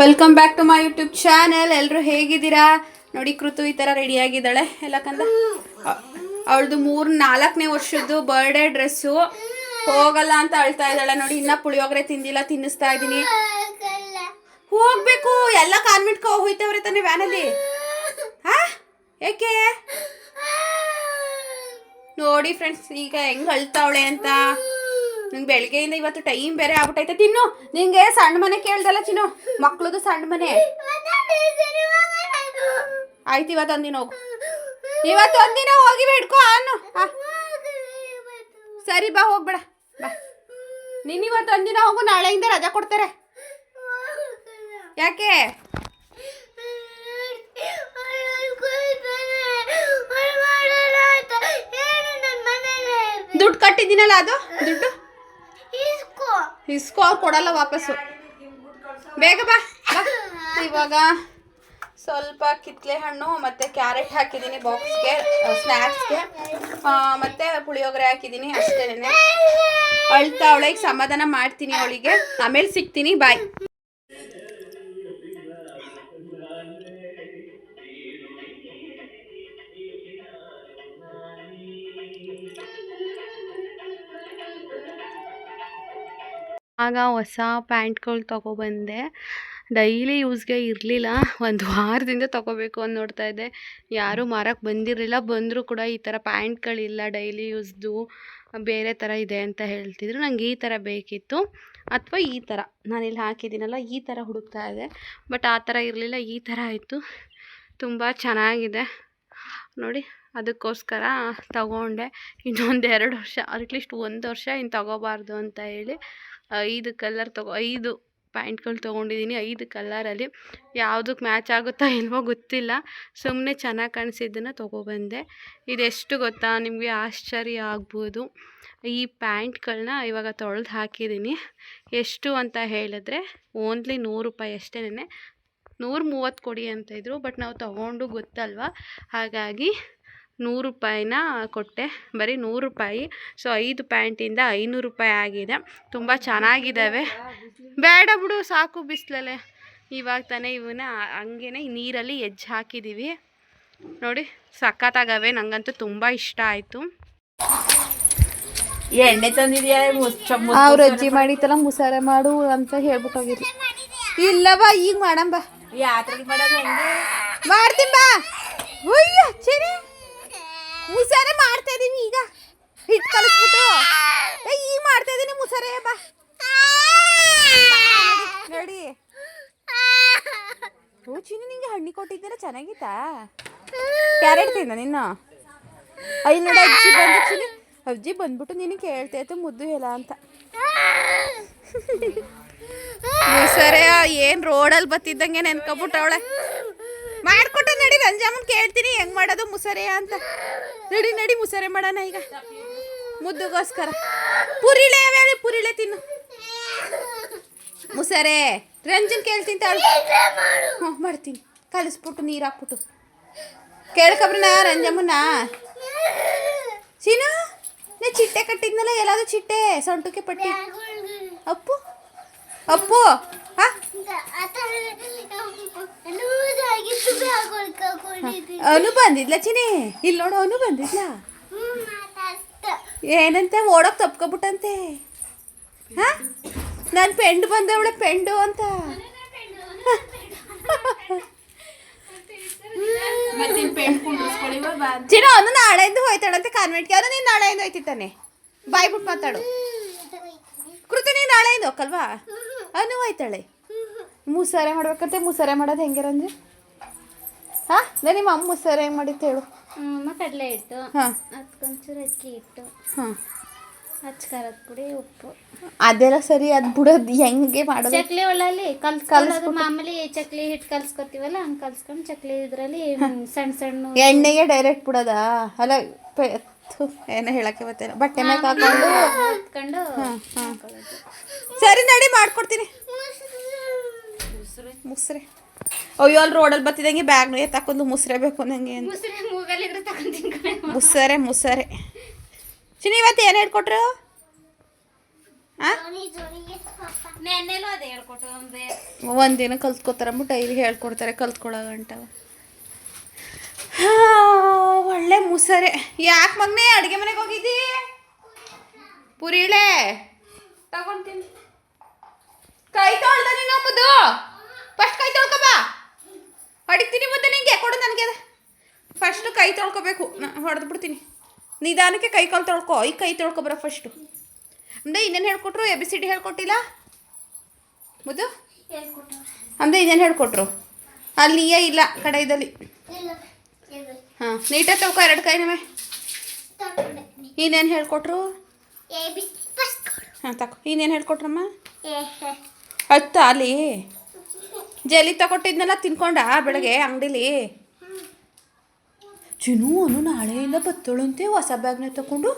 Welcome back to my YouTube channel ಎಲ್ಲರೂ ಹೇಗಿದ್ದೀರಾ? ನೋಡಿ, ಕೃತು ಈ ಥರ ರೆಡಿಯಾಗಿದ್ದಾಳೆ ಕಂದ? ಅವಳದು ಮೂರು, ನಾಲ್ಕನೇ ವರ್ಷದ್ದು ಬರ್ಡೇ ಡ್ರೆಸ್ಸು ಹೋಗಲ್ಲ ಅಂತ ಅಳ್ತಾ ಇದ್ದಾಳೆ. ನೋಡಿ, ಇನ್ನ ಪುಳಿಯೋಗರೆ ತಿಂದಿಲ್ಲ, ತಿನ್ನಿಸ್ತಾ ಇದ್ದೀನಿ. ಹೋಗ್ಬೇಕು. ಎಲ್ಲ ಕಾನ್ವೆಂಟ್ಗೆ ಹೋಯ್ತವ್ರೆ ತಾನೆ ವ್ಯಾನಲ್ಲಿ ಹಾ? ಏಕೆ? ನೋಡಿ ಫ್ರೆಂಡ್ಸ್ ಈಗ ಹೆಂಗ್ ಅಳ್ತಾವಳೆ ಅಂತ. ನಂಗೆ ಬೆಳಗ್ಗೆಯಿಂದ ಇವತ್ತು ಟೈಮ್ ಬೇರೆ ಆಗ್ಬಿಟ್ಟೈತೆ ತಿನ್ನು. ನಿಂಗೆ ಸಣ್ಣ ಮನೆ ಕೇಳ್ದಲ್ಲ ಚಿನ್ನು. ಮಕ್ಳದು ಸಣ್ಣ ಮನೆ. ಆಯ್ತು, ಇವತ್ತು ಒಂದಿನ ಹೋಗು. ಇವತ್ತು ಒಂದಿನ ಹೋಗಿ ಹಿಡ್ಕೊ ಅನ್ನು. ಸರಿ, ಬಾ, ಹೋಗ್ಬೇಡ. ಬಾ. ನೀನು ಇವತ್ತು ಒಂದಿನ ಹೋಗು, ನಾಳೆಯಿಂದ ರಜಾ ಕೊಡ್ತಾರೆ. ಯಾಕೆ? ದುಡ್ಡು ಕಟ್ಟಿದ್ದೀನಲ್ಲ ಅದು? ದುಡ್ಡು? ಇಸ್ಕೋ ಅವ್ರು ಕೊಡಲ್ಲ ವಾಪಸ್ಸು. ಬೇಗ ಬಾ. ಇವಾಗ ಸ್ವಲ್ಪ ಕಿತ್ಲೆ ಹಣ್ಣು, ಮತ್ತು ಕ್ಯಾರೆಟ್ ಹಾಕಿದ್ದೀನಿ ಬಾಕ್ಸ್ಗೆ ಸ್ನ್ಯಾಕ್ಸ್ಗೆ ಮತ್ತು ಪುಳಿಯೋಗರೆ ಹಾಕಿದ್ದೀನಿ ಅಷ್ಟೇನೆ. ಅಳ್ತಾ ಅವಳಿಗೆ ಸಮಾಧಾನ ಮಾಡ್ತೀನಿ ಅವಳಿಗೆ. ಆಮೇಲೆ ಸಿಗ್ತೀನಿ ಬಾಯ್ ಆಗ ಹೊಸ ಪ್ಯಾಂಟ್ಗಳು ತೊಗೊಬಂದೆ. ಡೈಲಿ ಯೂಸ್ಗೆ ಇರಲಿಲ್ಲ. ಒಂದು ವಾರದಿಂದ ತೊಗೋಬೇಕು ಅಂತ ನೋಡ್ತಾ ಇದ್ದೆ. ಯಾರೂ ಮಾರಕ್ಕೆ ಬಂದಿರಲಿಲ್ಲ. ಬಂದರೂ ಕೂಡ ಈ ಥರ ಪ್ಯಾಂಟ್ಗಳಿಲ್ಲ ಡೈಲಿ ಯೂಸ್ದು. ಬೇರೆ ಥರ ಇದೆ ಅಂತ ಹೇಳ್ತಿದ್ರು. ನಂಗೆ ಈ ಥರ ಬೇಕಿತ್ತು. ಅಥವಾ ಈ ಥರ ನಾನಿಲ್ಲಿ ಹಾಕಿದ್ದೀನಲ್ಲ, ಈ ಥರ ಹುಡುಕ್ತಾ ಇದೆ ಬಟ್ ಆ ಥರ ಇರಲಿಲ್ಲ. ಈ ಥರ ಆಯಿತು. ತುಂಬ ಚೆನ್ನಾಗಿದೆ. ನೋಡಿ, ಅದಕ್ಕೋಸ್ಕರ ತಗೊಂಡೆ. ಇನ್ನೊಂದು ಎರಡು ವರ್ಷ, ಅಟ್ಲೀಸ್ಟ್ ಒಂದು ವರ್ಷ ಇನ್ನು ತಗೋಬಾರ್ದು ಅಂತ ಹೇಳಿ ಐದು ಕಲರ್ ತಗೋ, ಐದು ಪ್ಯಾಂಟ್ಗಳು ತೊಗೊಂಡಿದ್ದೀನಿ ಐದು ಕಲರಲ್ಲಿ ಯಾವುದಕ್ಕೆ ಮ್ಯಾಚ್ ಆಗುತ್ತೋ ಇಲ್ವೋ ಗೊತ್ತಿಲ್ಲ. ಸುಮ್ಮನೆ ಚೆನ್ನಾಗಿ ಕಾಣಿಸಿದ್ದನ್ನು ತೊಗೊಬಂದೆ. ಇದೆಷ್ಟು ಗೊತ್ತಾ? ನಿಮಗೆ ಆಶ್ಚರ್ಯ ಆಗ್ಬೋದು. ಈ ಪ್ಯಾಂಟ್ಗಳನ್ನ ಇವಾಗ ತೊಳೆದು ಹಾಕಿದ್ದೀನಿ ಎಷ್ಟು ಅಂತ ಹೇಳಿದ್ರೆ ಓನ್ಲಿ ನೂರು ರೂಪಾಯಿ ಅಷ್ಟೇನೆ ನೂರು ಮೂವತ್ತು ಕೊಡಿ ಅಂತ ಇದ್ದರು ಬಟ್ ನಾವು ತೊಗೊಂಡು ಗೊತ್ತಲ್ವ? ಹಾಗಾಗಿ ನೂರು ರೂಪಾಯಿನ ಕೊಟ್ಟೆ. ಬರೀ ನೂರು ರೂಪಾಯಿ. ಸೊ ಐದು ಪ್ಯಾಂಟಿಂದ ಐನೂರು ರೂಪಾಯಿ ಆಗಿದೆ. ತುಂಬ ಚೆನ್ನಾಗಿದ್ದಾವೆ. ಬೇಡ ಬಿಡು ಸಾಕು ಬಿಸಿಲಲ್ಲೇ. ಇವಾಗ ತಾನೇ ಇವನ್ನ ಹಂಗೇನೆ ನೀರಲ್ಲಿ ಹೆಜ್ಜೆ ಹಾಕಿದ್ದೀವಿ ನೋಡಿ ಸಖತ್ತಾಗವೆ. ನಂಗಂತೂ ತುಂಬ ಇಷ್ಟ ಆಯಿತು. ಎಣ್ಣೆ ತಂದಿದ್ಯಾ? ಅವ್ರ ಅಜ್ಜಿ ಮಾಡಿತ್ತಲ್ಲ ಮುಸಾರೆ ಮಾಡು ಅಂತ ಹೇಳ್ಬಿಟ್ಟೋಗಿದ್ರು ಇಲ್ಲವಾ ಈಗ ಮಾಡಂಬ ಯಾತ್ರೆ ಮಾಡೋದು ಮಾಡ್ತೀನಿ ಬಾ. ಮುಸಾರೆ ಮಾಡ್ತಾ ಇದೀವಿ ಈಗ. ಹಿಟ್ ಕಲಿಸ್ಬಿಟ್ಟು. ಈಗ ಮಾಡ್ತಾ ಇದೀನಿ ಮುಸರೆ, ಬಾ. ನೋಡಿ ಓ ಚಿನ್ನ, ನಿಂಗೆ ಹಣ್ಣಿ ಕೊಟ್ಟಿದ್ದೀರ? ಚೆನ್ನಾಗಿತ್ತಾ? ಕ್ಯಾರೆಟ್ ತಿಂದ ನಿನ್ನ? ಅಯ್ಯ, ನೋಡಿ, ಅಜ್ಜಿ ಬಂದು, ಚಿನ್ನ. ಅಜ್ಜಿ ಬಂದ್ಬಿಟ್ಟು ನಿನಗೆ ಇತ್ತು ಮುದ್ದು ಎಲ್ಲ ಅಂತ. ಸರಿ ಏನು ರೋಡಲ್ಲಿ ಬತ್ತಿದ್ದಂಗೆ ನೆನ್ಕೊಬಿಟ್ಟವಳೆ. ಮಾಡ್ಕೊಟ್ಟು ನಡಿ, ರಂಜಾಮನ್ ಕೇಳ್ತೀನಿ, ಹೆಂಗ್ ಮಾಡೋದು ಮುಸರೆ ಅಂತ. ನಡಿ ನಡಿ ಮುಸರೆ ಮಾಡೋಣ ಈಗ. ಮುದ್ದುಗೋಸ್ಕರ. ಪುರಿಳೆ ಹೇಳಿ ಪುರಿಳೆ ತಿನ್ನು. ಮುಸರೆ, ರಂಜನ್ ಕೇಳ್ತೀನಿ ತಾಳು. ಹ್ಞೂ, ಮಾಡ್ತೀನಿ. ಕಲಿಸ್ಬಿಟ್ಟು, ನೀರು ಹಾಕ್ಬಿಟ್ಟು. ಕೇಳ್ಕೊಬ್ರನ ರಂಜಮ್ಮನ ಸೀನು ನೀ ಚಿಟ್ಟೆ ಕಟ್ಟಿದ್ನಲ್ಲ, ಎಲ್ಲಾದ್ರೂ ಚಿಟ್ಟೆ, ಸೊಂಟಕ್ಕೆ ಪಟ್ಟಿ. ಅಪ್ಪು ಅಪ್ಪು. ಅನು ಬಂದಿದ್ಲ ಚಿನಿ ಇಲ್ಲಿ ನೋಡು ಅನು ಬಂದಿದ್ಲ? ಏನಂತೆ ಓಡೋಕ್ ತಪ್ಕೊಬಿಟ್ಟಂತೆ? ಹಾ? ನಾನು ಪೆಂಡು ಬಂದವಳೆ ಪೆಂಡು ಅಂತ. ಚಿನ ಅವನು ನಾಳೆಯಿಂದ ಹೋಯ್ತಾಳಂತೆ ಕಾನ್ವೆಂಟ್ಗೆ ಅವನು ನೀನು ನಾಳೆಯಿಂದ ಹೋಯ್ತಿತ್ತಾನೆ ಬಾಯ್ಬಿಟ್ಟು ಮಾತಾಡು. ಕೃತಿ ನೀನು ನಾಳೆಯಿಂದ ಹೋಗಲ್ವಾ ಅನು ಹೋಯ್ತಾಳೆ. ಮುಸಾರೆ ಮಾಡ್ಬೇಕಂತೆ ಮುಸಾರೆ ಮಾಡೋದು ಹೆಂಗೆ ಅಂದ್ರೆ ಹಾಂ ನಾನು ನಿಮ್ಮ ಅಮ್ಮ ಮುಸಾರೆ ಹೆಂಗೆ ಮಾಡಿತ್ತು ಹೇಳು. ಅಮ್ಮ ಕಡಲೆ ಹಿಟ್ಟು ಹಾಂ. ಅದಕ್ಕೊಂಚೂರು ಅಕ್ಕಿ ಹಿಟ್ಟು ಹಾಂ. ಹಚ್ಚ ಖಾರದ ಪುಡಿ ಉಪ್ಪು. ಅದೆಲ್ಲ ಸರಿ ಅದು ಬಿಡೋದು ಹೆಂಗೆ ಮಾಡೋದು? ಚಕ್ಲಿ ಒಳ್ಳಲ್ಲಿ ಕಲ್ಸ್ಕೊಳ್ಳೋದು ಮಾಮೂಲಿ ಚಕ್ಲಿ ಹಿಟ್ಟು ಕಲ್ಸ್ಕೊತೀವಲ್ಲ ಹಂಗೆ ಕಲ್ಸ್ಕೊಂಡು ಚಕ್ಲಿ ಇದರಲ್ಲಿ ಸಣ್ಣ ಸಣ್ಣ ಎಣ್ಣೆಗೆ ಡೈರೆಕ್ಟ್ ಬಿಡೋದಾ? ಅಲ್ಲ ಏನೋ ಹೇಳಕ್ಕೆ ಬತ್ತೆ ಬಟ್ಟೆ ಮೇಲೆ ಹಾಕೊಂಡು. ಸರಿ ನಡಿ ಮಾಡ್ಕೊಡ್ತೀನಿ. ಮುಸ್ರೆ. ಅಯ್ಯೋ ಅಲ್ಲಿ ರೋಡಲ್ಲಿ ಬತ್ತಿದಂಗೆ ಬ್ಯಾಗ್ನು ಎತ್ತಾಕೊಂಡು ಮುಸ್ರೆ ಬೇಕು ನಂಗೆ. ಮುಸ್ಸರೆ ಮುಸ್ಸರೆ ಚಿನಿ ಇವತ್ತು ಏನು ಹೇಳ್ಕೊಟ್ರು? ಒಂದಿನ ಕಲ್ತ್ಕೋತಾರಮ್ಮ ಡೈಲಿ ಹೇಳ್ಕೊಡ್ತಾರೆ ಕಲ್ತ್ಕೊಳ್ಳೋ ಗಂಟ ಒಳ್ಳೆ ಮುಸರೆ. ಯಾಕೆ ಮಗನೇ ಅಡುಗೆ ಮನೆಗೆ ಹೋಗಿದ್ದಿ? ಪುರಿಳೆ. ತಗೊಂತೀನಿ ಕೈ ತೊಳ್ದ ನೀನು ಮುದ್ದು ಫಸ್ಟ್ ಕೈ ತೊಳ್ಕೊಬಾ. ಹೊಡಿತೀನಿ ಮುದ್ದೆ ನಿಂಗೆ. ಕೊಡು ನನಗೆ ಫಸ್ಟು ಕೈ ತೊಳ್ಕೊಬೇಕು. ಹೊಡೆದು ಬಿಡ್ತೀನಿ. ನಿಧಾನಕ್ಕೆ ಕೈ ಕಾಲು ತೊಳ್ಕೊ. ಈ ಕೈ ತೊಳ್ಕೊಬರ ಫಸ್ಟು ಅಂದೆ ಇನ್ನೇನು ಹೇಳ್ಕೊಟ್ರು? ಎ ಬಿ ಸಿ ಡಿ ಹೇಳ್ಕೊಟ್ಟಿಲ್ಲ? ಮುದ್ದು? ಅಂದರೆ ಇನ್ನೇನು ಹೇಳ್ಕೊಟ್ರು? ಅಲ್ಲಿ ನೀಯೇ ಇಲ್ಲ ಕಡೆಯಲ್ಲಿ ಹಾಂ ನೀಟಾಗಿ ತೊಳ್ಕೊ ಎರಡು ಕೈನವೇ ಇನ್ನೇನು ಹೇಳ್ಕೊಟ್ರು? ಹಾಂ ತಕೊ. ಇನ್ನೇನು ಹೇಳ್ಕೊಟ್ರಮ್ಮ? ಹತ್ತ ಅಲ್ಲಿ ಜೆಲಿ ತಗೊಟ್ಟಿದ್ನೆಲ್ಲ ತಿನ್ಕೊಂಡ ಬೆಳಗ್ಗೆ ಅಂಗಡಿಲಿ. ಚಿನ್ನು ಅವನು ನಾಳೆಯಿಂದ ಬತ್ತೋಳಂತೆ ಹೊಸ ಬ್ಯಾಗ್ನ ತಗೊಂಡು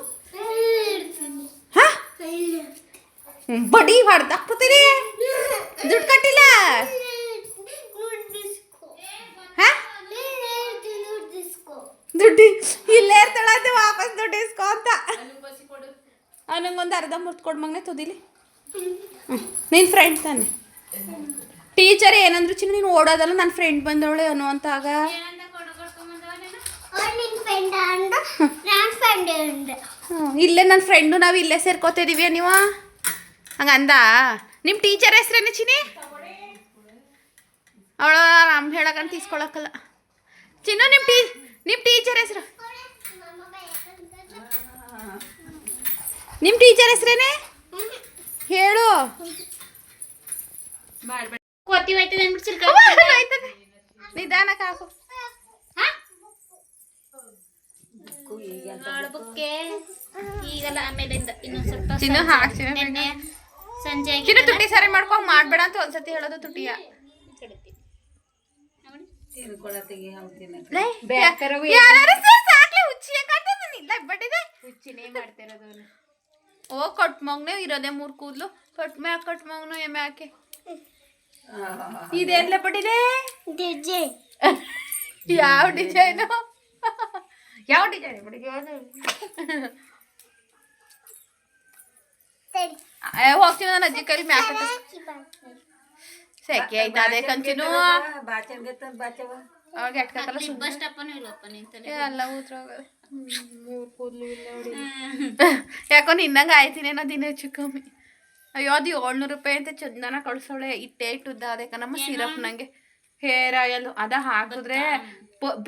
ಬಡಿ ಹೊಡೆದಾಕ್ಬಿಡ್ತೀರಿ ದುಡ್ಡು ಕಟ್ಟಿಲ್ಲ. ದುಡ್ಡಿ ಇಲ್ಲೇ ಇರ್ತಾಳಂತೆ ವಾಪಸ್ ದುಡ್ಡು ಇಸ್ಕೊ ಅಂತ. ಅವನಿಗೊಂದು ಅರ್ಧ ಮುರ್ದು ಕೊಡು ಮಗನೆ ತುದಿಲಿ. ನಿನ್ನ ಫ್ರೆಂಡ್ ತಾನೆ. ಟೀಚರ್ ಏನಂದ್ರು ಚಿನ್ನ ನೀನು ಓಡೋದಲ್ಲ ನನ್ನ ಫ್ರೆಂಡ್ ಬಂದವಳೆ ಅನ್ನೋ ಅಂತ ಆಗ ಹ್ಮ್, ಇಲ್ಲೇ ನನ್ನ ಫ್ರೆಂಡು ನಾವು ಇಲ್ಲೇ ಸೇರ್ಕೋತಿದೀವಿ ನೀವು? ಹಂಗಂದ ನಿಮ್ಮ ಟೀಚರ್ ಹೆಸ್ರೇನು ಚಿನಿ ಅವಳ ನಮ್ಮ ಹೇಳಕಂತ ತೀಸ್ಕೊಳಕಲ್ಲ ಚಿನ್ನು ನಿಮ್ಮ ಟೀ ನಿಮ್ಮ ಟೀಚರ್ ಹೆಸ್ರು? ನಿಮ್ಮ ಟೀಚರ್ ಹೆಸ್ರೇನೆ? ಹೇಳು. ಕೊತ್ತಿ ಹೋಯ್ತದೆ ಅಂದ್ಬಿಟ್ಟು. ನಿಧಾನಕ್ಕೆ ಹಾಕು. ಬುಕ್ಕೆ ಈಗಲ್ಲ ಆಮೇಲಿಂದ ಇನ್ನೊಂದ್ ಸ್ವಲ್ಪ ಚಿನ್ನು ಸಂಜೆ- ಹಾಕ್ಸಿನ ನೆನ್ನೆ ಸಂಜೆ ಚಿನ್ನು ತುಟಿ ಸರಿ ಮಾಡ್ಕೊಂಡು ಮಾಡ್ಬೇಡ ಅಂತ ಒಂದ್ಸತಿ ಹೇಳೋದು ತುಟಿಯ ಓ ಕಟ್ ಮಗ್ನೆ ಇರೋದೇ ಮೂರ್ ಕೂದ್ಲು. ಕಟ್ ಮ್ಯಾಕ್ ಕಟ್ ಮಗ್ನು ಎಮ್ಮೆ ಹಾಕಿ. ಇದೇನ್ಲೆ ಪಟ್ಟಿದೆ ಯಾವ ಡಿಸೈನು ಯಾವ ಡಿಸೈನ್ ಬಿಡಿ ಹೋಗ್ತೀನಿ ನಾನು ಅಜ್ಜಿ ಕೈಲಿ ಮ್ಯಾಕ್ ಸೆಕೆ ಆಯ್ತಾ ಅದೇ ಕಂಚಿನು ಅವಾಗ ಎಟ್ಕತ್ತಲ್ಲ ಸುಮ್ಮನೆ ಬಸ್ ಸ್ಟಾಪನು ಇಲ್ಲಪ್ಪ ನಿಂತಾನೆ ಎಲ್ಲ ಉದ್ರೋಗದೆ ಯಾಕೋ ನಿನ್ನಂಗ ಆಯ್ತೀನಿ ಅನ್ನೋ ದಿನ ಹೆಚ್ಚು ಕಮ್ಮಿ ಅಯ್ಯೋ ಅದು ಏಳ್ನೂರು ರೂಪಾಯಿ ಅಂತ ಚಂದನ ಕಳ್ಸೋಳೆ. ಇಟ್ಟೇ ಇಟ್ಟುದ್ದ ಅದೇ ನಮ್ಮ ಸಿರಪ್ ನಂಗೆ ಹೇರ್ ಆಯಲ್ ಅದ ಹಾಕಿದ್ರೆ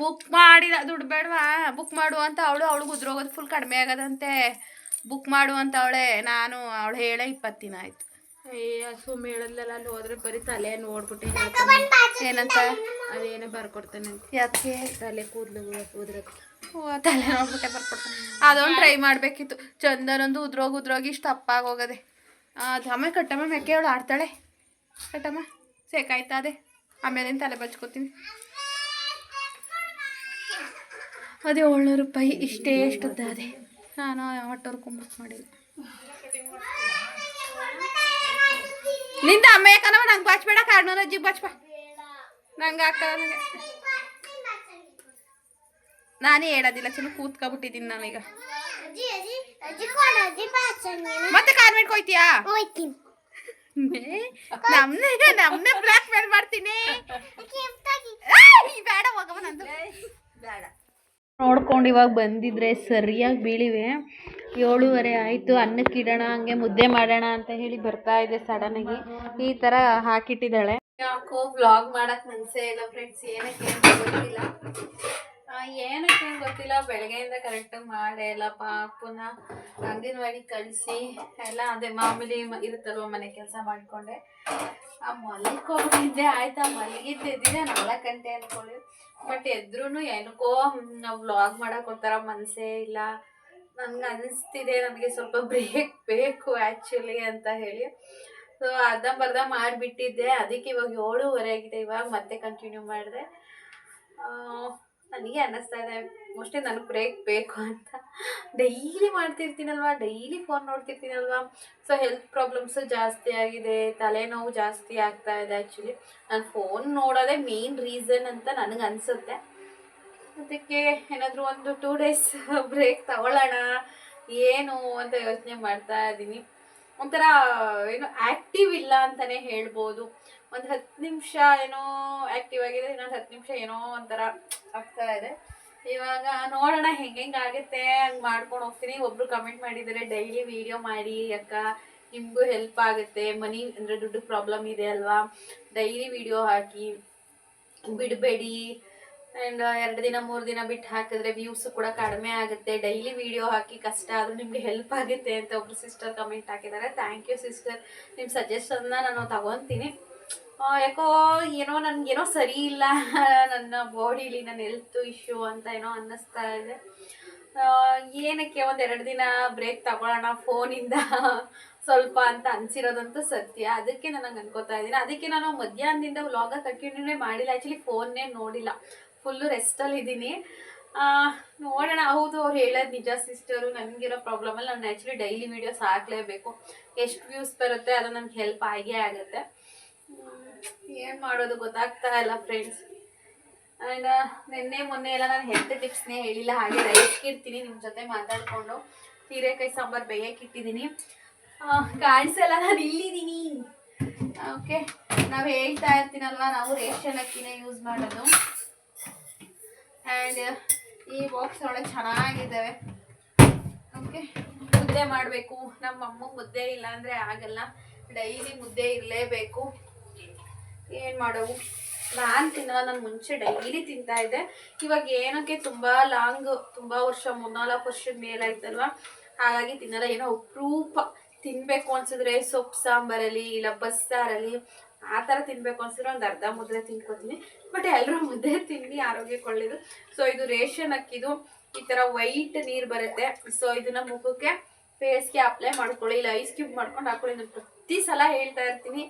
ಬುಕ್ ಮಾಡಿದ ದುಡ್ಡು ಬೇಡವಾ? ಬುಕ್ ಮಾಡು ಅಂತ ಅವಳು ಅವಳಿಗೆ ಉದ್ರೋಗೋದು ಫುಲ್ ಕಡಿಮೆ ಆಗದಂತೆ. ಬುಕ್ ಮಾಡು ಅಂತ ಅವಳೆ. ನಾನು ಅವಳು ಹೇಳೇ ಇಪ್ಪತ್ತು ದಿನ ಆಯ್ತು. ಸುಮ್ಮ ಹೇಳಲ್ಲ ಅಲ್ಲಿ ಹೋದ್ರೆ ಬರೀ ತಲೆ ನೋಡ್ಬಿಟ್ಟು ಏನಂತ? ಅದೇನೋ ಬರ್ಕೊಡ್ತಾನೆ ಅಂತ. ಯಾಕೆ? ತಲೆ ಕೂದಲು ಹೋದ್ರೆ ಓ, ತಲೆ ನೋಡ್ಬಿಟ್ಟೆ ಬರ್ಕೊಡ್ತಾನೆ. ಅದೊಂದು ಟ್ರೈ ಮಾಡಬೇಕಿತ್ತು. ಚಂದನೊಂದು ಉದ್ರೋಗಿ ಉದ್ರೋಗಿ ಇಷ್ಟು ತಪ್ಪಾಗಿ ಹೋಗದೆ. ಆಮೇಲೆ ಕಟ್ಟಮ್ಮ ಮೆಕ್ಕೆ ಅವಳು ಆಡ್ತಾಳೆ. ಕಟ್ಟಮ್ಮ ಸೇಕಾಯ್ತಾ ಅದೇ? ಆಮೇಲೆ ತಲೆ ಬಚ್ಕೋತೀನಿ. ಅದೇ ಏಳ್ನೂರು ರೂಪಾಯಿ ಇಷ್ಟೇ ಎಷ್ಟುದ್ದ ಅದೇ. ನಾನು ಕುಂಬಕ್ ಮಾಡಿಲ್ಲ ನಿಂದ ಅಮ್ಮ ಯಾಕನವ ನಂಗೆ ಬಾಚ್ಬೇಡ ಕಾರ್ನೂರು ಅಜ್ಜಿಗೆ ಬಾಚ್ಬಾ. ನಂಗೆ ಹಾಕಲ್ಲ ನನಗೆ ನಾನೇ ಹೇಳೋದಿಲ್ಲ ಚೆನ್ನಾಗಿ ಕೂತ್ಕೊಬಿಟ್ಟಿದ್ದೀನಿ ನಾನೀಗ. ಮತ್ತೆ ಕಾರ್ಮೆಂಟ್ ಹೋಯ್ತೀಯಾ ನಮ್ನೆ ನಮ್ನೆ ಬ್ಲಾಕ್ ಮೇಲ್ ಮಾಡ್ತೀನಿ. ಬೇಡ ಹೋಗವ ನಂದು. ನೋಡ್ಕೊಂಡು ಇವಾಗ ಬಂದಿದ್ರೆ ಸರಿಯಾಗಿ ಬೀಳಿವೆ. ಏಳುವರೆ ಆಯಿತು ಅನ್ನಕ್ಕೆ ಇಡೋಣ ಹಂಗೆ ಮುದ್ದೆ ಮಾಡೋಣ ಅಂತ ಹೇಳಿ ಬರ್ತಾ ಇದೆ ಸಡನ್ನಾಗಿ ಈ ಥರ ಹಾಕಿಟ್ಟಿದ್ದಾಳೆ. ಯಾಕೋ ವ್ಲಾಗ್ ಮಾಡಕ್ ಮನಸ್ಸೇ ಇಲ್ಲ ಫ್ರೆಂಡ್ಸ್ ಏನಕ್ಕೆ ಗೊತ್ತಿಲ್ಲ. ಏನಕ್ಕೆ ಏನು ಗೊತ್ತಿಲ್ಲ, ಬೆಳಗ್ಗೆಯಿಂದ ಕರೆಕ್ಟಾಗಿ ಮಾಡೇ ಇಲ್ಲ ಪಾಪುನ ಅಂಗನವಾಡಿ ಕಳಿಸಿ, ಎಲ್ಲ ಅದೇ ಮಾಮೂಲಿ ಇರುತ್ತಲ್ವ ಮನೆ ಕೆಲಸ ಮಾಡಿಕೊಂಡೆ. ಆ ಮಲ್ಕೊಂಡಿದ್ದೆ ಆಯ್ತಾ, ಮಲಗಿದ್ದೆ ಎದ್ದಿದೆ ನಾಲ್ಕು ಗಂಟೆ ಅಂದ್ಕೊಳ್ಳಿ ಬಟ್ ಎದ್ರೂ ಏನಕ್ಕೋ ನಾವು ವ್ಲಾಗ್ ಮಾಡಕ್ಕೆ ಒಂಥರ ಮನಸ್ಸೇ ಇಲ್ಲ. ನನ್ಗೆ ಅನಿಸ್ತಿದೆ, ನನಗೆ ಸ್ವಲ್ಪ ಬ್ರೇಕ್ ಬೇಕು ಆ್ಯಕ್ಚುಲಿ ಅಂತ ಹೇಳಿ. ಸೊ ಅರ್ಧಂಬರ್ಧ ಮಾಡಿಬಿಟ್ಟಿದ್ದೆ. ಅದಕ್ಕೆ ಇವಾಗ ಏಳುವರೆ ಆಗಿದೆ, ಇವಾಗ ಮತ್ತೆ ಕಂಟಿನ್ಯೂ ಮಾಡಿದೆ. ನನಗೆ ಅನ್ನಿಸ್ತಾ ಇದೆ. ಮೋಸ್ಟ್ಲಿ ನನಗೆ ಬ್ರೇಕ್ ಬೇಕು ಅಂತ. ಡೈಲಿ ಮಾಡ್ತಿರ್ತೀನಲ್ವಾ? ಡೈಲಿ ಫೋನ್ ನೋಡ್ತಿರ್ತೀನಲ್ವಾ? ಸೊ ಹೆಲ್ತ್ ಪ್ರಾಬ್ಲಮ್ಸು ಜಾಸ್ತಿ ಆಗಿದೆ. ತಲೆನೋವು ಜಾಸ್ತಿ ಆಗ್ತಾ ಇದೆ ಆ್ಯಕ್ಚುಲಿ ನಾನು ಫೋನ್ ನೋಡೋದೇ ಮೇನ್ ರೀಸನ್ ಅಂತ ನನಗೆ ಅನಿಸುತ್ತೆ. ಅದಕ್ಕೆ ಏನಾದರೂ ಒಂದು ಟೂ ಡೇಸ್ ಬ್ರೇಕ್ ತಗೊಳ್ಳೋಣ. ಏನು ಅಂತ ಯೋಚನೆ ಮಾಡ್ತಾ ಇದ್ದೀನಿ ಒಂಥರ ಏನು ಆ್ಯಕ್ಟಿವ್ ಇಲ್ಲ ಅಂತಲೇ ಹೇಳ್ಬೋದು. ಒಂದು ಹತ್ತು ನಿಮಿಷ ಏನೋ ಆ್ಯಕ್ಟಿವ್ ಆಗಿದೆ ಇನ್ನೊಂದು ಹತ್ತು ನಿಮಿಷ ಏನೋ ಒಂಥರ ಆಗ್ತಾ ಇದೆ. ಇವಾಗ ನೋಡೋಣ ಹೆಂಗೆ ಆಗುತ್ತೆ, ಹಂಗೆ ಮಾಡ್ಕೊಂಡು ಹೋಗ್ತೀನಿ. ಒಬ್ರು ಕಮೆಂಟ್ ಮಾಡಿದ್ದಾರೆ, ಡೈಲಿ ವಿಡಿಯೋ ಮಾಡಿ ಅಕ್ಕ, ನಿಮಗೂ ಹೆಲ್ಪ್ ಆಗುತ್ತೆ. ಮನಿ ಅಂದರೆ ದುಡ್ಡು ಪ್ರಾಬ್ಲಮ್ ಇದೆ ಅಲ್ವಾ? ಡೈಲಿ ವಿಡಿಯೋ ಹಾಕಿ, ಬಿಡಬೇಡಿ. ಆ್ಯಂಡ್ ಎರಡು ದಿನ, ಮೂರು ದಿನ ಬಿಟ್ಟು ಹಾಕಿದ್ರೆ ವ್ಯೂಸ್ ಕೂಡ ಕಡಿಮೆ ಆಗುತ್ತೆ. ಡೈಲಿ ವಿಡಿಯೋ ಹಾಕಿ ಕಷ್ಟ ಆದರೂ ನಿಮಗೆ ಹೆಲ್ಪ್ ಆಗುತ್ತೆ, ಅಂತ ಒಬ್ರು ಸಿಸ್ಟರ್ ಕಮೆಂಟ್ ಹಾಕಿದ್ದಾರೆ. ಥ್ಯಾಂಕ್ ಯು ಸಿಸ್ಟರ್ ನಿಮ್ಮ ಸಜೆಷನ್ನ ನಾನು ತಗೊತೀನಿ. ಯಾಕೋ ಏನೋ ನನಗೇನೋ ಸರಿ ಇಲ್ಲ, ನನ್ನ ಬಾಡಿಲಿ ನನ್ನ ಹೆಲ್ತ್ ಇಶ್ಯೂ ಅಂತ ಏನೋ ಅನ್ನಿಸ್ತಾ ಇದೆ. ಏನಕ್ಕೆ ಒಂದೆರಡು ದಿನ ಬ್ರೇಕ್ ತಗೊಳ್ಳೋಣ ಫೋನಿಂದ ಸ್ವಲ್ಪ ಅಂತ ಅನಿಸಿರೋದಂತೂ ಸತ್ಯ. ಅದಕ್ಕೆ ನಾನು ಹಂಗೆ ಅನ್ಕೋತಾ ಇದ್ದೀನಿ. ಅದಕ್ಕೆ ನಾನು ಮಧ್ಯಾಹ್ನದಿಂದ ವ್ಲಾಗ ಕಂಟಿನ್ಯೂನೇ ಮಾಡಿಲ್ಲ. ಆ್ಯಕ್ಚುಲಿ ಫೋನ್ನೇ ನೋಡಿಲ್ಲ. ಫುಲ್ಲು ರೆಸ್ಟಲ್ಲಿ ಇದ್ದೀನಿ. ನೋಡೋಣ. ಹೌದು, ಅವ್ರು ಹೇಳೋದು ನಿಜ ಸಿಸ್ಟರು ನನಗಿರೋ ಪ್ರಾಬ್ಲಮಲ್ಲಿ ನಾನು ಆ್ಯಕ್ಚುಲಿ ಡೈಲಿ ವೀಡಿಯೋಸ್ ಹಾಕಲೇಬೇಕು. ಎಷ್ಟು ವ್ಯೂಸ್ ಬರುತ್ತೆ, ಅದು ನನಗೆ ಹೆಲ್ಪ್ ಆಗೇ ಆಗುತ್ತೆ. ಏನು ಮಾಡೋದು ಗೊತ್ತಾಗ್ತಾ ಇಲ್ಲ ಫ್ರೆಂಡ್ಸ್ ಆ್ಯಂಡ್ ನಿನ್ನೆ, ಮೊನ್ನೆ ಎಲ್ಲ ನಾನು ಹೆಲ್ತ್ ಟಿಪ್ಸ್ನೇ ಹೇಳಿಲ್ಲ, ಹಾಗೆ ರೈಸ್ ಇಡ್ತೀನಿ ನಿಮ್ಮ ಜೊತೆ ಮಾತಾಡಿಕೊಂಡು. ಹೀರೆಕಾಯಿ ಸಾಂಬಾರು ಬೇಯಕ್ಕೆ ಇಟ್ಟಿದ್ದೀನಿ. ಕಾಣಿಸಲ್ಲ, ನಾನು ಇಲ್ಲಿದ್ದೀನಿ. ಓಕೆ ನಾವು ಹೇಳ್ತಾ ಇರ್ತೀನಲ್ವಾ, ನಾವು ರೇಷನ್ ಅಕ್ಕಿನೇ ಯೂಸ್ ಮಾಡೋದು. ಆ್ಯಂಡ್ ಈ ಬಾಕ್ಸ್ ಒಳಗೆ ಚೆನ್ನಾಗಿದ್ದಾವೆ. ಓಕೆ ಮುದ್ದೆ ಮಾಡಬೇಕು. ನಮ್ಮ ಅಮ್ಮ ಮುದ್ದೆ ಇಲ್ಲ ಅಂದರೆ ಆಗಲ್ಲ. ಡೈಲಿ ಮುದ್ದೆ ಇರಲೇಬೇಕು. ಏನು ಮಾಡೋವು ನಾನು ತಿನ್ನಲ್ಲ ನಾನು ಮುಂಚೆ ಡೈಲಿ ತಿಂತಾ ಇದ್ದೆ. ಇವಾಗ ಏನಕ್ಕೆ ತುಂಬ ಲಾಂಗ್ ತುಂಬ ವರ್ಷ, ಮೂರ್ನಾಲ್ಕು ವರ್ಷದ ಮೇಲಾಯ್ತಲ್ವ ಹಾಗಾಗಿ ತಿನ್ನಲ್ಲ, ಏನೋ ಅಪರೂಪ ತಿನ್ನಬೇಕು ಅನ್ಸಿದ್ರೆ ಸೊಪ್ಪು ಸಾಂಬಾರಲ್ಲಿ ಇಲ್ಲ ಬಸ್ಸಾರಲ್ಲಿ ಆ ಥರ ತಿನ್ನಬೇಕು ಅನ್ಸಿದ್ರೆ ಒಂದು ಅರ್ಧ ಮುದ್ದೆ ತಿನ್ಕೋತೀನಿ. ಬಟ್ ಎಲ್ಲರೂ ಮುದ್ದೆ ತಿನ್ನಿ ಆರೋಗ್ಯಕ್ಕೆ ಒಳ್ಳೇದು ಸೊ ಇದು ರೇಷನ್ ಅಕ್ಕಿದು. ಈ ಥರ ವೈಟ್ ನೀರು ಬರುತ್ತೆ. ಸೊ ಇದನ್ನ ಮುಖಕ್ಕೆ ಫೇಸ್ಗೆ ಅಪ್ಲೈ ಮಾಡ್ಕೊಳ್ಳಿ, ಇಲ್ಲ ಐಸ್ ಕ್ಯೂಬ್ ಮಾಡ್ಕೊಂಡು ಹಾಕೊಳ್ಳಿ. ನಾನು ಪ್ರತಿ ಸಲ ಹೇಳ್ತಾ ಇರ್ತೀನಿ.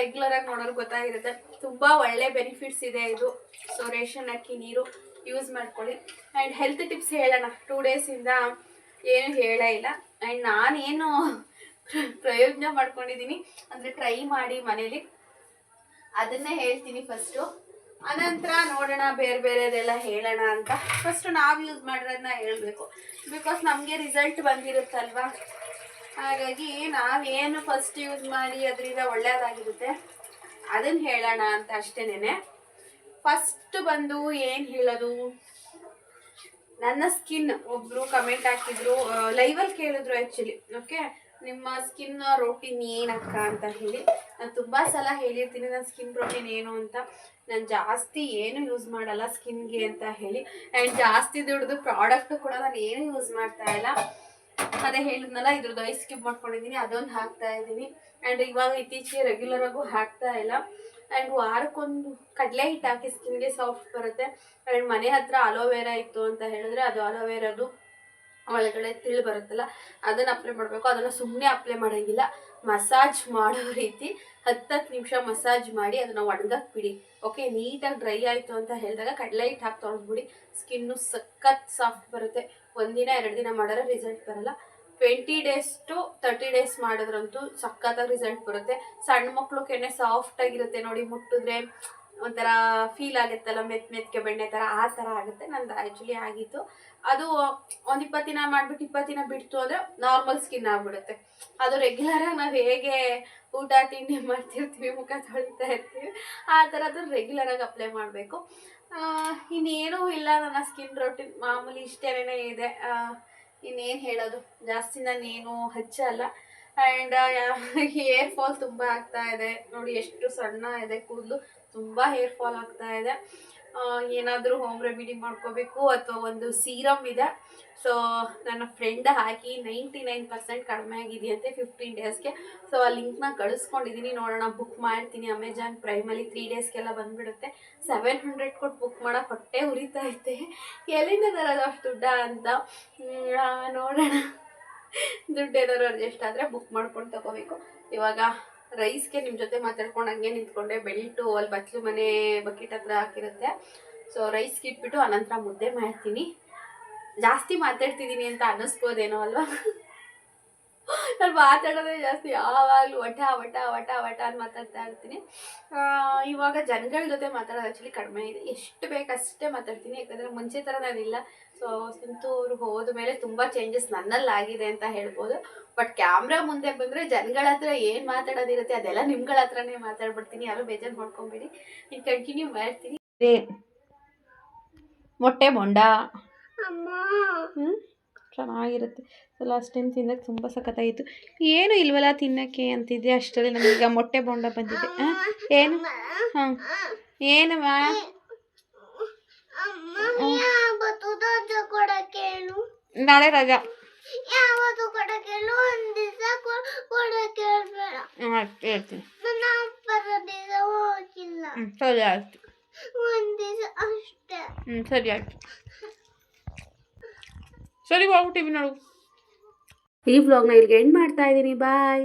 ರೆಗ್ಯುಲರ್ ಆಗಿ ನೋಡೋರು ಗೊತ್ತಾಗಿರುತ್ತೆ. ತುಂಬ ಒಳ್ಳೆ ಬೆನಿಫಿಟ್ಸ್ ಇದೆ ಇದು. ಸೊ ರೇಷನ್ ಅಕ್ಕಿ, ನೀರು ಯೂಸ್ ಮಾಡ್ಕೊಳ್ಳಿ. ಆ್ಯಂಡ್ ಹೆಲ್ತ್ ಟಿಪ್ಸ್ ಹೇಳೋಣ. ಟೂ ಡೇಸಿಂದ ಏನು ಹೇಳೇ ಇಲ್ಲ. ಆ್ಯಂಡ್ ನಾನೇನು ಪ್ರಯೋಜನ ಮಾಡ್ಕೊಂಡಿದ್ದೀನಿ ಅಂದರೆ ಟ್ರೈ ಮಾಡಿ ಮನೇಲಿ. ಅದನ್ನೇ ಹೇಳ್ತೀನಿ ಫಸ್ಟು ಅನಂತರ ನೋಡೋಣ, ಬೇರೆ ಬೇರೆದೆಲ್ಲ ಹೇಳೋಣ ಅಂತ. ಫಸ್ಟ್ ನಾವು ಯೂಸ್ ಮಾಡಿರೋದನ್ನ ಹೇಳಬೇಕು. ಬಿಕಾಸ್ ನಮಗೆ ರಿಸಲ್ಟ್ ಬಂದಿರುತ್ತಲ್ವಾ? ಹಾಗಾಗಿ ನಾವೇನು ಫಸ್ಟ್ ಯೂಸ್ ಮಾಡಿ ಅದರಿಂದ ಒಳ್ಳೆಯದಾಗಿರುತ್ತೆ ಅದನ್ನು ಹೇಳೋಣ ಅಂತ ಅಷ್ಟೇನೆ ಫಸ್ಟ್ ಬಂದು ಏನು ಹೇಳೋದು? ನನ್ನ ಸ್ಕಿನ್ ಒಬ್ರು ಕಮೆಂಟ್ ಹಾಕಿದ್ರು ಲೈವಲ್ಲಿ ಕೇಳಿದ್ರು ಆ್ಯಕ್ಚುಲಿ ಓಕೆ ನಿಮ್ಮ ಸ್ಕಿನ್ ರೋಟೀನ್ ಏನಕ್ಕ ಅಂತ ಹೇಳಿ. ನಾನು ತುಂಬ ಸಲ ಹೇಳಿರ್ತೀನಿ, ನನ್ನ ಸ್ಕಿನ್ ಪ್ರೋಟೀನ್ ಏನು ಅಂತ. ನಾನು ಜಾಸ್ತಿ ಏನು ಯೂಸ್ ಮಾಡಲ್ಲ ಸ್ಕಿನ್ಗೆ ಅಂತ ಹೇಳಿ. ಆ್ಯಂಡ್ ಜಾಸ್ತಿ ದುಡ್ದು ಪ್ರಾಡಕ್ಟ್ ಕೂಡ ನಾನು ಏನು ಯೂಸ್ ಮಾಡ್ತಾ ಇಲ್ಲ. ಅದೇ ಹೇಳಿದ್ನಲ್ಲ, ಇದ್ರದ್ದು ಐಸ್ ಕ್ಯೂಬ್ ಮಾಡ್ಕೊಂಡಿದ್ದೀನಿ ಅದೊಂದು ಹಾಕ್ತಾ ಇದ್ದೀನಿ ಆ್ಯಂಡ್ ಇವಾಗ ಇತ್ತೀಚೆಗೆ ರೆಗ್ಯುಲರ್ ಆಗು ಹಾಕ್ತಾ ಇಲ್ಲ. ಆ್ಯಂಡ್ ವಾರಕ್ಕೊಂದು ಕಡಲೆ ಹಿಟ್ಟು ಹಾಕಿ ಸ್ಕಿನ್ಗೆ ಸಾಫ್ಟ್ ಬರುತ್ತೆ. ಆ್ಯಂಡ್ ಮನೆ ಹತ್ರ ಅಲೋವೆರಾ ಇತ್ತು ಅಂತ ಹೇಳಿದ್ರೆ ಅದು ಅಲೋವೆರಾದು ಒಳಗಡೆ ತಿಳಿ ಬರುತ್ತಲ್ಲ, ಅದನ್ನು ಅಪ್ಲೈ ಮಾಡಬೇಕು. ಅದನ್ನು ಸುಮ್ಮನೆ ಅಪ್ಲೈ ಮಾಡೋಂಗಿಲ್ಲ. ಮಸಾಜ್ ಮಾಡೋ ರೀತಿ ಹತ್ತತ್ತು ನಿಮಿಷ ಮಸಾಜ್ ಮಾಡಿ ಅದನ್ನು ಒಣಗಕ್ಕೆ ಬಿಡಿ. ಓಕೆ ನೀಟಾಗಿ ಡ್ರೈ ಆಯಿತು ಅಂತ ಹೇಳಿದಾಗ ಕಡಲೆ ಹಿಟ್ಟು ಹಾಕಿ ತೊಳೆದ್ಬಿಡಿ. ಸ್ಕಿನ್ನು ಸಖತ್ ಸಾಫ್ಟ್ ಬರುತ್ತೆ. ಒಂದಿನ, ಎರಡು ದಿನ ಮಾಡಿದ್ರೆ ರಿಸಲ್ಟ್ ಬರಲ್ಲ. Twenty days to thirty days ಮಾಡಿದ್ರಂತೂ ಸಖತ್ತಾಗಿ ರಿಸಲ್ಟ್ ಬರುತ್ತೆ. ಸಣ್ಣ ಮಕ್ಕಳು ಕೆನೆ ಸಾಫ್ಟ್ ಆಗಿರುತ್ತೆ ನೋಡಿ, ಮುಟ್ಟಿದ್ರೆ ಒಂಥರ ಫೀಲ್ ಆಗುತ್ತಲ್ಲ, ಮೆತ್ ಮೆತ್ಕೆ ಬೆಣ್ಣೆ ಥರ ಆ ಥರ ಆಗುತ್ತೆ. ನಂದು ಆ್ಯಕ್ಚುಲಿ ಆಗಿತ್ತು. ಅದು ಒಂದು ಇಪ್ಪತ್ತು ದಿನ ಮಾಡಿಬಿಟ್ಟು ಇಪ್ಪತ್ತು ದಿನ ಬಿಡ್ತು ಅಂದರೆ ನಾರ್ಮಲ್ ಸ್ಕಿನ್ ಆಗಿಬಿಡುತ್ತೆ. ಅದು ರೆಗ್ಯುಲರಾಗಿ ನಾವು ಹೇಗೆ ಊಟ, ತಿಂಡಿ ಮಾಡ್ತಿರ್ತೀವಿ, ಮುಖ ತೊಳಿತಾ ಇರ್ತೀವಿ, ಆ ಥರ ಅದನ್ನು ರೆಗ್ಯುಲರಾಗಿ ಅಪ್ಲೈ ಮಾಡಬೇಕು. ಇನ್ನೇನೂ ಇಲ್ಲ, ನನ್ನ ಸ್ಕಿನ್ ರೊಟೀನ್ ಮಾಮೂಲಿ ಇಷ್ಟೇನೇ ಇದೆ. ಇನ್ನೇನು ಹೇಳೋದು? ಜಾಸ್ತಿ ನಾನೇನು ಹಚ್ಚಲ್ಲ. ಆ್ಯಂಡ್ ಹೇರ್ ಫಾಲ್ ತುಂಬ ಆಗ್ತಾ ಇದೆ. ನೋಡಿ, ಎಷ್ಟು ಸಣ್ಣ ಇದೆ, ಕೂದಲು. ತುಂಬ ಹೇರ್ ಫಾಲ್ ಆಗ್ತಾ ಇದೆ. ಏನಾದರೂ ಹೋಮ್ ರೆಮಿಡಿ ಮಾಡ್ಕೋಬೇಕು ಅಥವಾ ಒಂದು ಸೀರಮ್ ಇದೆ. ಸೊ ನನ್ನ ಫ್ರೆಂಡ್ ಹಾಕಿ ನೈಂಟಿ ನೈನ್ ಪರ್ಸೆಂಟ್ ಕಡಿಮೆ ಆಗಿದೆಯಂತೆ ಫಿಫ್ಟೀನ್ ಡೇಸ್ಗೆ ಸೊ ಆ ಲಿಂಕ್ನ ಕಳಿಸ್ಕೊಂಡಿದ್ದೀನಿ ನೋಡೋಣ ಬುಕ್ ಮಾಡ್ತೀನಿ. ಅಮೆಜಾನ್ ಪ್ರೈಮಲ್ಲಿ ತ್ರೀ ಡೇಸ್ಗೆಲ್ಲ ಬಂದುಬಿಡುತ್ತೆ. ಸೆವೆನ್ ಹಂಡ್ರೆಡ್ ಕೊಟ್ಟು ಬುಕ್ ಮಾಡೋಕೆ ಹೊಟ್ಟೆ ಉರಿತಾ ಐತೆ ಎಲ್ಲಿಂದ ತರೋದು ಅಷ್ಟು ದುಡ್ಡ ಅಂತ? ನೋಡೋಣ. ದುಡ್ಡು ಏನಾದ್ರು ಅಡ್ಜಸ್ಟ್ ಆದರೆ ಬುಕ್ ಮಾಡ್ಕೊಂಡು ತಗೋಬೇಕು. ಇವಾಗ ರೈಸ್ಗೆ ನಿಮ್ಮ ಜೊತೆ ಮಾತಾಡ್ಕೊಂಡು ಹಂಗೆ ನಿಂತ್ಕೊಂಡೆ ಬೆಲ್ಟು ಅಲ್ಲಿ ಬಚ್ಚಲು ಮನೆ ಬಕೆಟ್ ಹತ್ರ ಹಾಕಿರುತ್ತೆ. ಸೊ ರೈಸ್ಗೆ ಇಟ್ಬಿಟ್ಟು ಅನಂತರ ಮುದ್ದೆ ಮಾಡ್ತೀನಿ. ಜಾಸ್ತಿ ಮಾತಾಡ್ತಿದ್ದೀನಿ ಅಂತ ಅನ್ನಿಸ್ಬೋದೇನೋ ಅಲ್ವಾ? ನಾನು ಮಾತಾಡೋದೇ ಜಾಸ್ತಿ ಯಾವಾಗಲೂ ವಟ ವಟ ವಟ ವಟ ಅಂತ ಮಾತಾಡ್ತಾ ಇರ್ತೀನಿ. ಆ, ಇವಾಗ ಜನಗಳ ಜೊತೆ ಮಾತಾಡೋದು ಆ್ಯಕ್ಚುಲಿ ಕಡಿಮೆ ಇದೆ. ಎಷ್ಟು ಬೇಕಷ್ಟೇ ಅಷ್ಟೇ ಮಾತಾಡ್ತೀನಿ. ಯಾಕಂದರೆ ಮುಂಚೆ ಥರ ನಾನಿಲ್ಲ ಸೊ ಸಂತೂರು ಹೋದ ಮೇಲೆ ತುಂಬ ಚೇಂಜಸ್ ನನ್ನಲ್ಲಿ ಆಗಿದೆ ಅಂತ ಹೇಳ್ಬೋದು. ಬಟ್ ಕ್ಯಾಮ್ರಾ ಮುಂದೆ ಬಂದರೆ ಜನಗಳ ಹತ್ರ ಏನು ಮಾತಾಡೋದಿರುತ್ತೆ ಅದೆಲ್ಲ ನಿಮ್ಗಳ ಹತ್ರನೇ ಮಾತಾಡ್ಬಿಡ್ತೀನಿ. ಯಾರು ಬೇಜಾರು ಮಾಡ್ಕೊಂಬಿಡಿ. ನೀನು ಕಂಟಿನ್ಯೂ ಮಾಡ್ತೀನಿ. ಮೊಟ್ಟೆ ಬೊಂಡ ಹ್ಮ್? ಚೆನ್ನಾಗಿರುತ್ತೆ. ಸೊ ಲಾಸ್ಟ್ ಟೈಮ್ ತಿನ್ನೋಕೆ ತುಂಬ ಸಖತ್ತಾಗಿತ್ತು. ಏನು ಇಲ್ವಲ್ಲ ತಿನ್ನೋಕ್ಕೆ ಅಂತಿದ್ದೆ, ಅಷ್ಟರಲ್ಲಿ ನಮಗೀಗ ಮೊಟ್ಟೆ ಬೊಂಡ ಬಂದಿದೆ. ಆ? ಏನು? ಹಾಂ. ಏನಮ್ಮ ನಾಳೆ ರಜಾ. ಹೇಳ್ತೀನಿ. ಸರಿ ಆಯ್ತು. ಹ್ಞೂ ಸರಿ ಆಯ್ತು. ಸರಿ, ಬಾ ಟಿ ವಿ ನೋಡು. ಈ ವ್ಲಾಗ್ನ ಇಲ್ಲಿಗೆ ಎಂಡ್ ಮಾಡ್ತಾ ಇದ್ದೀನಿ. ಬಾಯ್